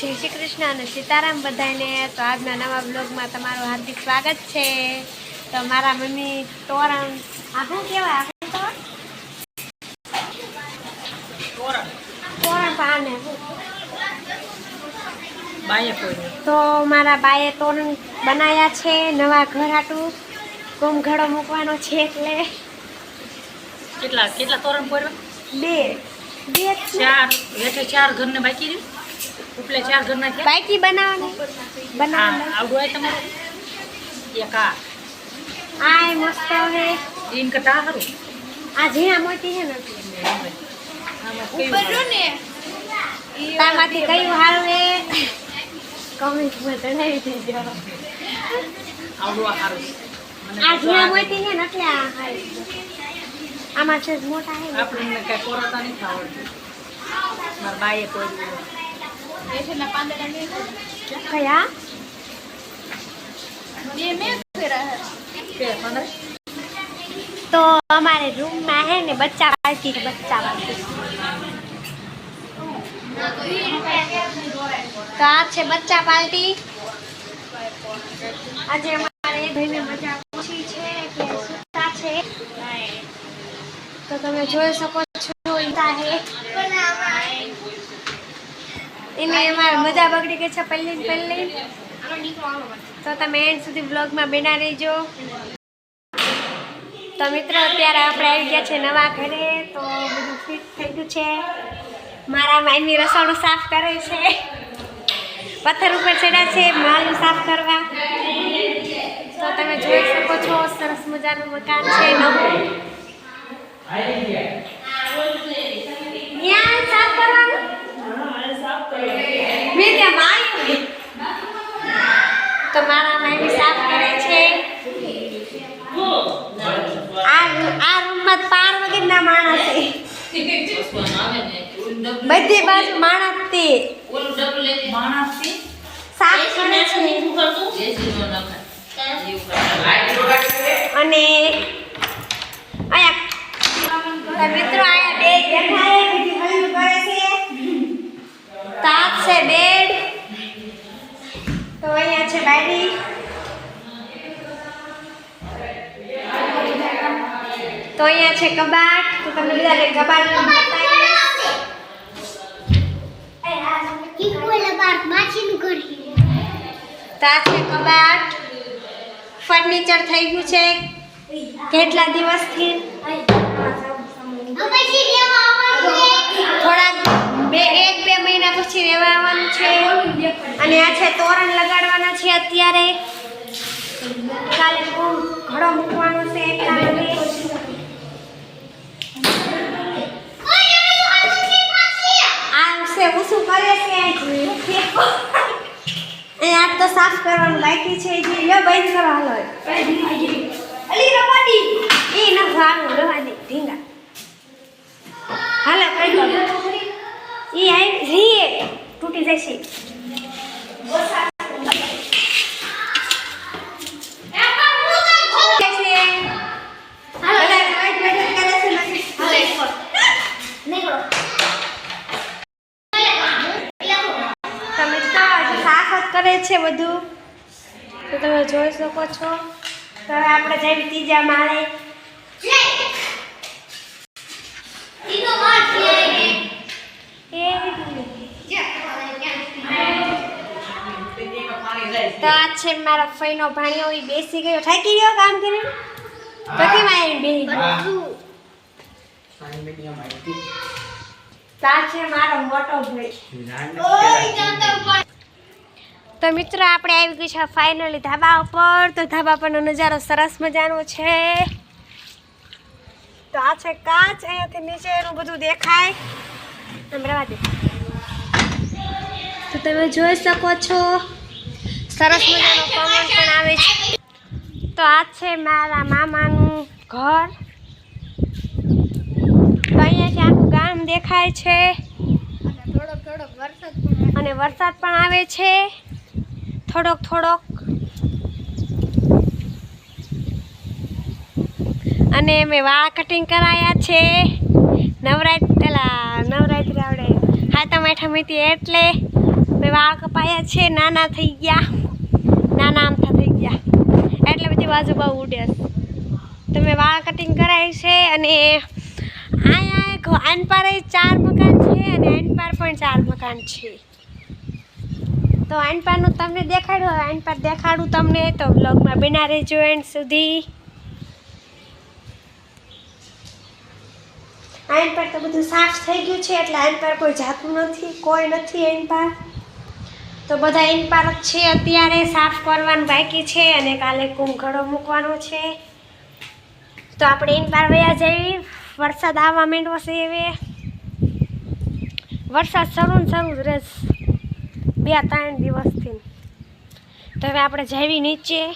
જય શ્રી કૃષ્ણ અને સીતારામ બધાને તો આજના નવા બ્લોગમાં તમારું હાર્દિક સ્વાગત છે. તો મારા મમ્મી તોરણ આ શું કહેવાય? તોરણ? તોરણ પાને તો મારા બાએ તોરણ બનાવ્યા છે નવા ઘર હાટું. ઘડો મૂકવાનો છે એટલે. કેટલા કેટલા તોરણ પડ્યો? બે. બે ચાર એટલે ચાર ઘરને બાકી રહ્યું? ઉપલે ચાર ઘરના થયા બાકી બનાવવાને? હા આવડું હોય તમારે? એક આ. આ મસ્ત હવે. ઈન કરતા આ ખરું આ મોટી છે ને. આમાં ને. તારમાંથી કયું હારું એ? કમેન્ટમાં જણાવી દેજો. આવડું મને આ ઝીણા આ મોટી છે ને એટલે આ હારી આમાં છે મોટા છે આપણને કઈ કોરાતા નથી આવડતું. મારા બાઈએ કોઈ કયા કે પંદર તો અમારે રૂમમાં હે ને બચ્ચા પાર્ટી છે બચ્ચા પાર્ટી તો આ છે બચ્ચા પાર્ટી આજે અમારે એક ભાઈને મજા ઓછી છે કે સુતા છે તો તમે જોઈ શકો છો ઈતા હે એને અમારે મજા બગડી ગઈ છે પહેલી પહેલી. તો તમે એન્ડ સુધી બ્લોગમાં બેના રહેજો. તો મિત્રો અત્યારે આપણે આવી ગયા છે નવા ઘરે. તો બધું ફિટ થઈ ગયું છે. મારા માયની રસોડું સાફ કરે છે. પથ્થર ઉપર ચડ્યા છે માળું સાફ કરવા. તો તમે જોઈ શકો છો સરસ મજાનું મકાન છે નવું સાફ કરવાનું. મેં તો મારા માયની સાફ કરે છે. આ રૂમમાં પાર માણસ બધી બાજુ માણસ તે સાફ કરે છે. અને અહીંયા મિત્રો અહીંયા બે તાપ છે બેડ. તો અહીંયા છે બાયડી. તો અહીંયા છે કબાટ. તો તમે બધાને કબાટ તા છે કબાટ. ફર્નિચર થઈ ગયું છે. કેટલા દિવસથી? થોડાક બે, એક, બે મહિના પછી રહેવા આવવાનું છે. અને આ છે તોરણ લગાડવાના છે અત્યારે. કાલે ઘડો મૂકવાનો છે એટલા તો સાફ કરવાનું બાકી છે જે લ્યો, બંધ કરો, હાલો. એ ન ભાગું રવાની. ઢીંગા હાલો કઈ ઈ આઈ રીએ. તૂટી જશે. કરે છે બધું. તો તમે જોઈ શકો છો. તો આપણે જઈએ ત્રીજા માળે તો આ છે મારા ફઈનો ભાણિયો એ બેસી ગયો થાકી ગયો કામ કરીને? તો કેમ આવીને બેસી ગયો તો છે મારો મોટો ભાઈ. તો મિત્રો આપણે આવી ગયું છે ફાઇનલી ધાબા ઉપર. તો ધાબા પરનો નજારો સરસ મજાનો છે. તો આ છે કાચ અહીંયાથી નીચે એનું બધું દેખાય. આમ રહેવા દે. તો તમે જોઈ શકો છો. સરસ મજાનો પવન પણ આવે છે. તો આ છે મારા મામાનું ઘર. અહીંયાથી આખું ગામ દેખાય છે. અને વરસાદ પણ આવે છે. થોડોક થોડોક. અને મેં વાળ કટિંગ કરાયા છે. નવરાત્રી, પેલા નવરાત્રી આવડે. હાથમ આઠમ હતી એટલે મેં વાળ કપાયા છે. નાના થઈ ગયા નાના આમથા થઈ ગયા એટલે બધી બાજુ બહુ ઉડે તમે વાળ કટિંગ કરાય છે અને અહીંયા એક આનપારે ચાર મકાન છે અને આનપાર પણ ચાર મકાન છે. તો આનપારનું તમને દેખાડ્યું હવે દેખાડું તમને તો બ્લોગમાં બિના રહેજો એન્ડ સુધી. આઈન પર તો બધું સાફ થઈ ગયું છે, એટલે આઈન પર કોઈ જાતું નથી, કોઈ નથી આઈન પર. તો બધા ઇન પાર્ક છે અત્યારે, સાફ કરવાનું બાકી છે અને કાલે કુંભઘડો મૂકવાનો છે. તો આપણે ઇન પર વયા જઈએ. વરસાદ આવવા માંડવો છે હવે. વરસાદ શરૂ શરૂ જ રહેશ. બે ત્રણ દિવસથી. તો હવે આપણે જઈએ નીચે.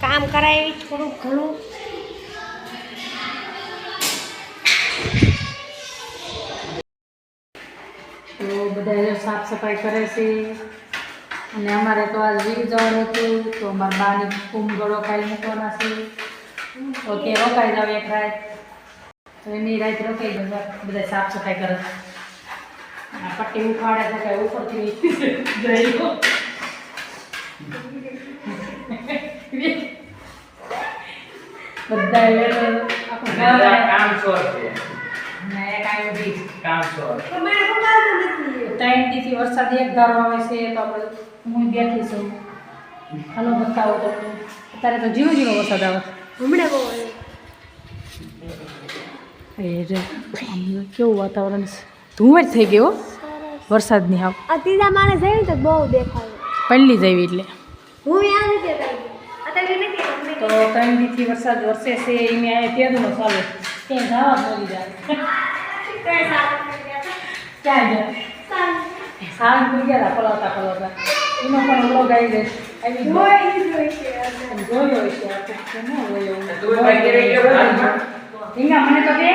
કામ કરાવી, થોડુંક ઘણું તો બધા સાફ સફાઈ કરે છે. અને અમારે તો આ જીવ જવાનું હતું, તો અમારા બાની કુંભગળો ખાઈ મૂકવાના છે. તો તે રોકાઈ જાવ એક રાત. તો એની રાત રોકાઈ જાવ બધા સાફ સફાઈ કરે. આ પટ્ટી ઉખાડે છે કાંઈ ઉપરથી ગયો. બધા કામ ચોર છે કામ ચોર વરસાદ એક ધારો આવે છે તો આપણે હું બેઠી છું. હાલો બતાવો તો અત્યારે તો જીવો જીવો વરસાદ આવે. હમણાં બહુ આવે. એ કેવું વાતાવરણ છે? જ થઈ ગયો વરસાદની હાવ. આ ત્રીજા માણસ આવ્યું તો બહુ દેખાય. પલ્લી જ એટલે. હું યાદ નથી અત્યારે નથી તો ત્રણ દીથી વરસાદ વરસે છે એની આ તેદનો ચાલે. ત્યાં જવા મળી જાય. ગયા. ક્યાં જાય સારું. ગયા પલાવતા પલાવતા એનો પણ વ્લોગ આવી જાય આવી ગયો હોય ઈ જ હોય છે અંદર. જોયો હશે આપણે કે ન જોયો એવું. તું ભાઈ ઘરે ગયો હાલમાં? ઢીંગા મને તો દે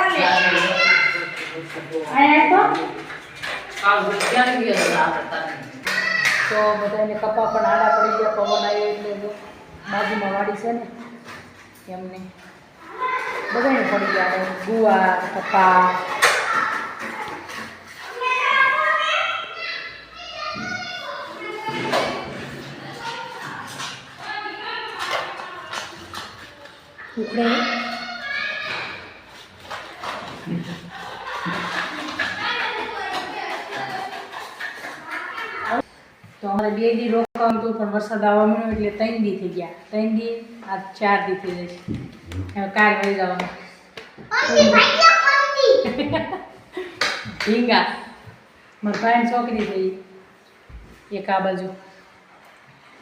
ઓલે. ગયા તો બધાને કપા પણ આડા પડી ગયા, પવન આવ્યો એટલે બાજુમાં વાડી છે ને એમને બધાને પડી ગયા હવે ગુવાર કપા ઉખડે ને? તો અમારે બે દી રોકાવાનું હતું પણ વરસાદ આવવા મળ્યો એટલે ત્રણ દી થઈ ગયા. ત્રણ દી આ ચાર દી થઈ જશે. હવે કાર વહી જવાનું. ઢીંગા મારા ભાઈની છોકરી થઈ એક આ બાજુ.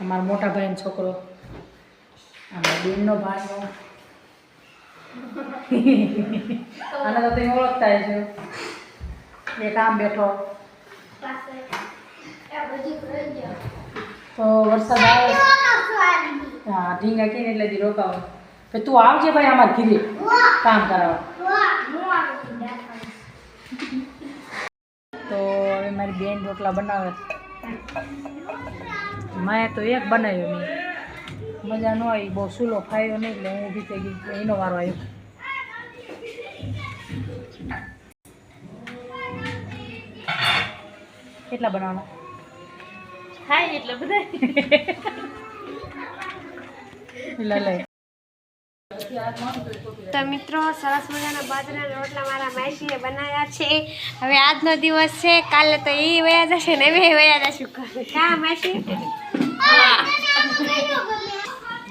અમારા મોટા ભાઈનો છોકરો. અમારા બેનનો ભાઈનો. આને તો તમે ઓળખતા છો એક આમ બેઠો. તો વરસાદ આવે. હા ઢીંગા કીને એટલે થી રોકાવો. તો તું આવજે ભાઈ આમાં ઘીરે. કામ કરાવવા તો હવે મારી બેન રોટલા બનાવે. મેં તો એક બનાવ્યો મેં મજા ન આવી બહુ સૂલો ફાયો નહીં એટલે હું ઊભી થઈ ગઈ. એનો વારો આવ્યો. કેટલા બનાવવાના? થાય એટલે બધા. તો મિત્રો સરસ મજાના બાજરાના રોટલા મારા માસીએ બનાવ્યા છે. હવે આજનો દિવસ છે કાલે તો એ વયા જશે ને અમે વયા જશું. કા માસી?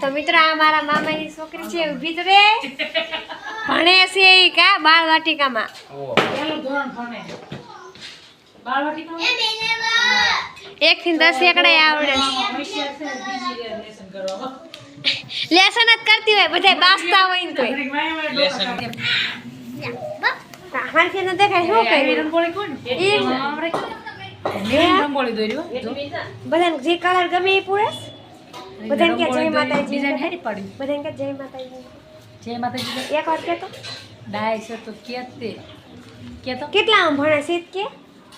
તો મિત્રો આ મારા મામાની છોકરી છે ઊભી રે. ભણે છે એ કા બાળ વાટિકામાં. ભણે. બાળવાટીકા એક થી દસ એકડા આવડે. લેસન જ કરતી હોય બધા બાસતા હોય ને કોઈ. અમારથી ન દેખાય શું દોર્યો બધાને જે કલર ગમે એ પૂરે. બધાને કે જય માતાજી. ડિઝાઇન હારી પાડી. બધાને કે જય માતાજી. જય માતાજી. એક વાર કે તો ડાય છે તો કે તે કે તો કેટલા આમ ભણે છે કે?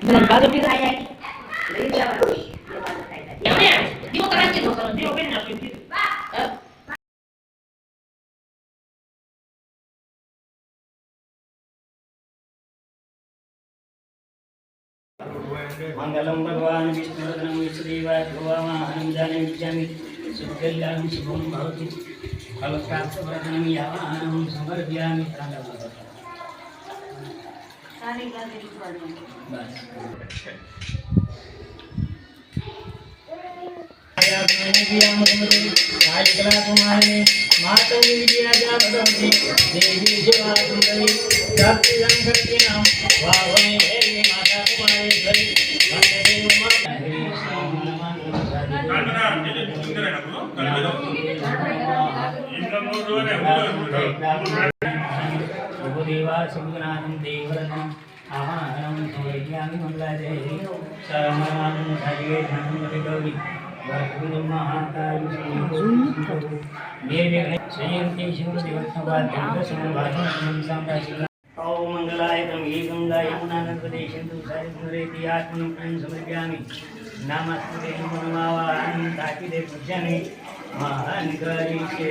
Benar baru dirayain. Jadi Mangalam Bhagwan Vishnu Ratnam Sri Vaidhuvama Anandanam Jami Sukhalyam Subham Bhavati Kalakasa Vratnam Yavanam Samarbhyami Tandavadam કાંડમ કુમારી માતં વિદ્યા ભગવતી દેવી સેવા સુંદરી પ્રાપ્તિ સંકલ્પિ નામ વાવણી દેવી માતા કુમારેશ્વરી વંદે માતા હે ભૂદેવા સુગનાથમ દેવરથમ આવાહનમ સમર્પયામિ મંગલાદેવી સરમણામ હરિવે ધન્મતિ सुग्नानं देवरनं आवाहनं समर्पयामि मङ्गलादेवी सर्वं सर्वे धनमपि गौरी ॐ मङ्गलाय तं ये गङ्गा यमुनानर्मदे सिन्धु सरेति आत्मनुग्रहं समर्पयामि नामस्मृते मनमावाहनं ताकिदे पूज्यने महान् करिष्ये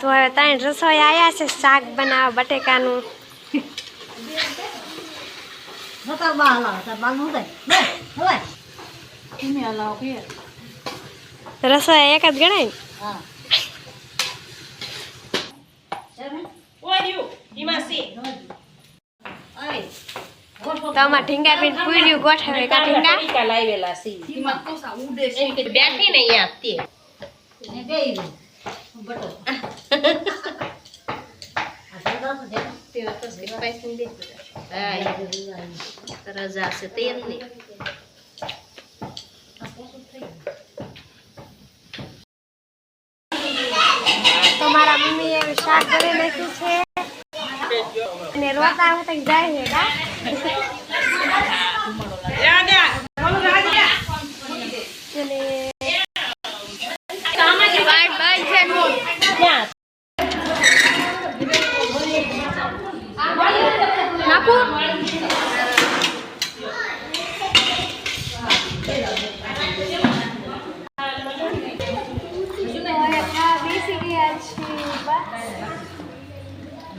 તો હવે ત્રણ રસોઈ આવ્યા છે શાક બનાવવા બટેકાનું. તમે હલાવો કે. રસોઈ એક જ ગણાય ને? હા. ઢીંગા પીને પૂર્યું ગોઠવે કા ઢીંગા? લાવેલા સી બેઠી ને અહીંયા રજા છે તે જ નહીં તો મમ્મીએ શાક કરી નાખ્યું છે. અને રોતા હતા જાય છે